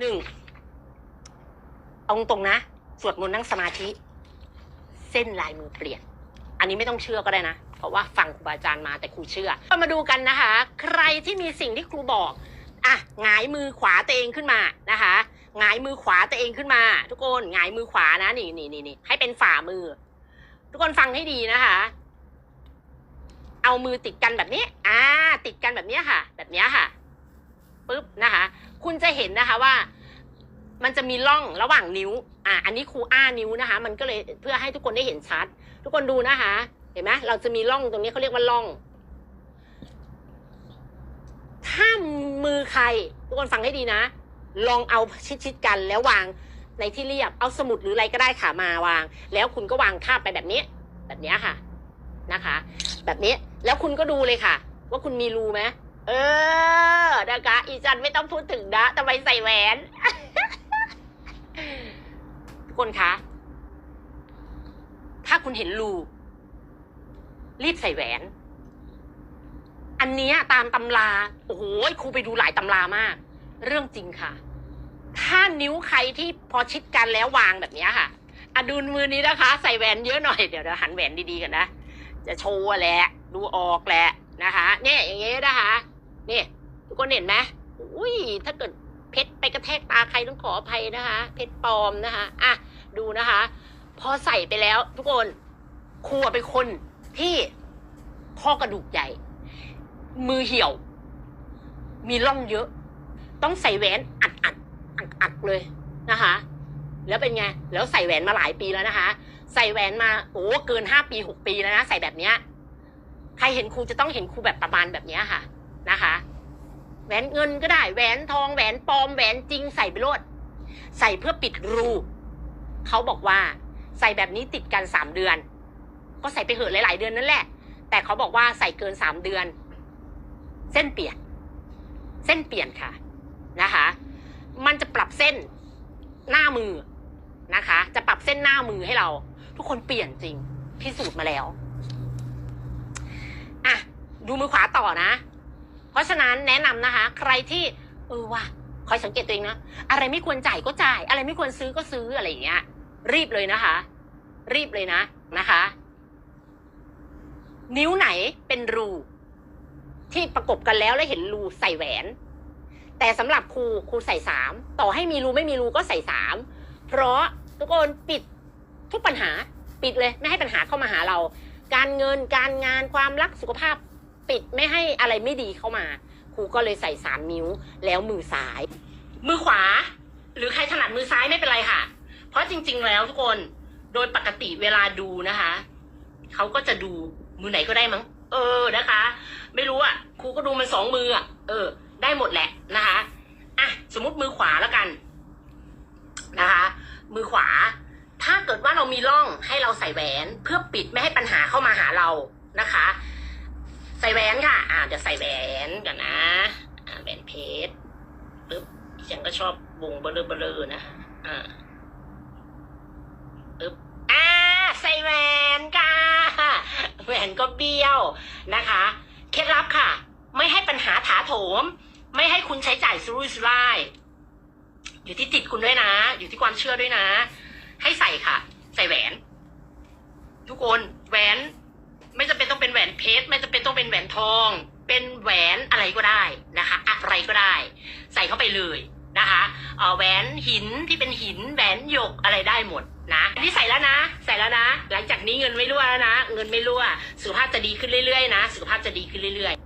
หนึ่งเอาตรงนะ สวดมนต์นั่งสมาธิ เส้นลายมือเปลี่ยน อันนี้ไม่ต้องเชื่อก็ได้นะ เพราะว่าฟังครูบาอาจารย์มาแต่ครูเชื่อมาดูกันนะคะ ใครที่มีสิ่งที่ครูบอกอะหงายมือขวาตัวเองขึ้นมานะคะหงายมือขวาตัวเองขึ้นมา ทุกคนหงายมือขวานะนี่นี่นี่นี่ให้เป็นฝ่ามือ ทุกคนฟังให้ดีนะคะ เอามือติดกันแบบนี้ อ่า ติดกันแบบนี้ค่ะ แบบนี้ค่ะ ปุ๊บนะคะ คุณจะเห็นนะคะว่ามันจะมีร่องระหว่างนิ้ว อ่าอันนี้ครูอ้านิ้วนะคะ มันก็เลยเพื่อให้ทุกคนได้เห็นชัด ทุกคนดูนะคะ เห็นไหมเราจะมีร่องตรงนี้เขาเรียกว่าร่อง ถ้ามือใคร ทุกคนฟังให้ดีนะ ลองเอาชิดๆกันแล้ววางในที่เรียบ เอาสมุดหรืออะไรก็ได้ค่ะมาวาง แล้วคุณก็วางทาบไปแบบนี้ แบบนี้ค่ะ นะคะ แบบนี้ แล้วคุณก็ดูเลยค่ะ ว่าคุณมีรูไหม เออ นะคะ อีจันไม่ต้องพูดถึงนะทำไมใส่แหวน ทุกคนคะ ถ้าคุณเห็นรู รีบใส่แหวน อันนี้ตามตำรา โอ้โหครูไปดูหลายตำรามาก เรื่องจริงค่ะ ถ้านิ้วใครที่พอชิดกันแล้ววางแบบนี้ค่ะอะดูมือนี้นะคะ ใส่แหวนเยอะหน่อย เดี๋ยวเดี๋ยวหันแหวนดีๆกันนะ จะโชว์แหละ ดูออกแหละนะคะ เนี่ยอย่างเงี้ยนะคะ นี่ทุกคนเห็นไหมอุ้ยถ้าเกิดเพชรไปกระแทกตาใครต้องขออภัยนะคะ เพชรปลอมนะคะอะดูนะคะ พอใส่ไปแล้ว ทุกคนครูเป็นคนที่ข้อกระดูกใหญ่ มือเหี่ยว มีร่องเยอะ ต้องใส่แหวนอัดอัดอัดอัดเลยนะคะ แล้วเป็นไง แล้วใส่แหวนมาหลายปีแล้วนะคะ ใส่แหวนมาโอ้เกินห้าปีหกปีแล้วนะ ใส่แบบเนี้ย ใครเห็นครูจะต้องเห็นครูแบบประมาณแบบเนี้ยค่ะ นะคะแหวนเงินก็ได้แหวนทองแหวนปลอมแหวนจริงใส่ไปโลดใส่เพื่อปิดรู เขาบอกว่าใส่แบบนี้ติดกันสามเดือน ก็ใส่ไปเหอะหลาย ๆ เดือนนั่นแหละ แต่เขาบอกว่าใส่เกินสามเดือน เส้นเปลี่ยน เส้นเปลี่ยนค่ะนะคะ มันจะปรับเส้นหน้ามือนะคะ จะปรับเส้นหน้ามือให้เรา ทุกคนเปลี่ยนจริงพิสูจน์มาแล้วอะดูมือขวาต่อนะ เพราะฉะนั้นแนะนำนะคะ ใครที่เออว่ะคอยสังเกตตัวเองนะอะไรไม่ควรจ่ายก็จ่าย อะไรไม่ควรซื้อก็ซื้ออะไรอย่างเงี้ย รีบเลยนะคะ รีบเลยนะนะคะ นิ้วไหนเป็นรูที่ประกบกันแล้วแล้วเห็นรูใส่แหวน แต่สำหรับครูครูใส่สามต่อให้มีรูไม่มีรูก็ใส่สามเพราะทุกคนปิดทุกปัญหาปิดเลยไม่ให้ปัญหาเข้ามาหาเรา การเงินการงานความรักสุขภาพ ปิดไม่ให้อะไรไม่ดีเข้ามา ครูก็เลยใส่สามนิ้ว แล้วมือซ้าย มือขวา หรือใครถนัดมือซ้ายไม่เป็นไรค่ะ เพราะจริง ๆ แล้วทุกคนโดยปกติเวลาดูนะคะเขาก็จะดูมือไหนก็ได้มั้งเออนะคะ ไม่รู้อะครูก็ดูมันสองมืออะเออ ได้หมดแหละนะคะอะสมมติมือขวาแล้วกันนะคะ มือขวา ถ้าเกิดว่าเรามีร่องให้เราใส่แหวน เพื่อปิดไม่ให้ปัญหาเข้ามาหาเรานะคะ วนค่ะใส่แหวนกันนะแหวนเพชรปึ๊บฉันก็ชอบวงเบลอเบลอนะอ่าปึ๊บอ่าใส่แหวนค่ะแหวนก็เบี้ยวนะคะเคล็ดลับค่ะ ไม่ให้ปัญหาถาโถม ไม่ให้คุณใช้จ่ายสุรุ่ยสุร่ายอยู่ที่จิตคุณด้วยนะ อยู่ที่ความเชื่อด้วยนะ ให้ใส่ค่ะ ใส่แหวน ทุกคนแหวน ไม่จำเป็นต้องเป็นแหวนเพชร ไม่จำเป็นต้องเป็นแหวนทอง เป็นแหวนอะไรก็ได้นะคะ อะไรก็ได้ ใส่เข้าไปเลยนะคะเอ่อแหวนหินที่เป็นหินแหวนหยกอะไรได้หมดนะอันนี้ใส่แล้วนะ ใส่แล้วนะ หลังจากนี้เงินไม่รั่วแล้วนะ เงินไม่รั่ว สุขภาพจะดีขึ้นเรื่อยๆนะ สุขภาพจะดีขึ้นเรื่อยๆ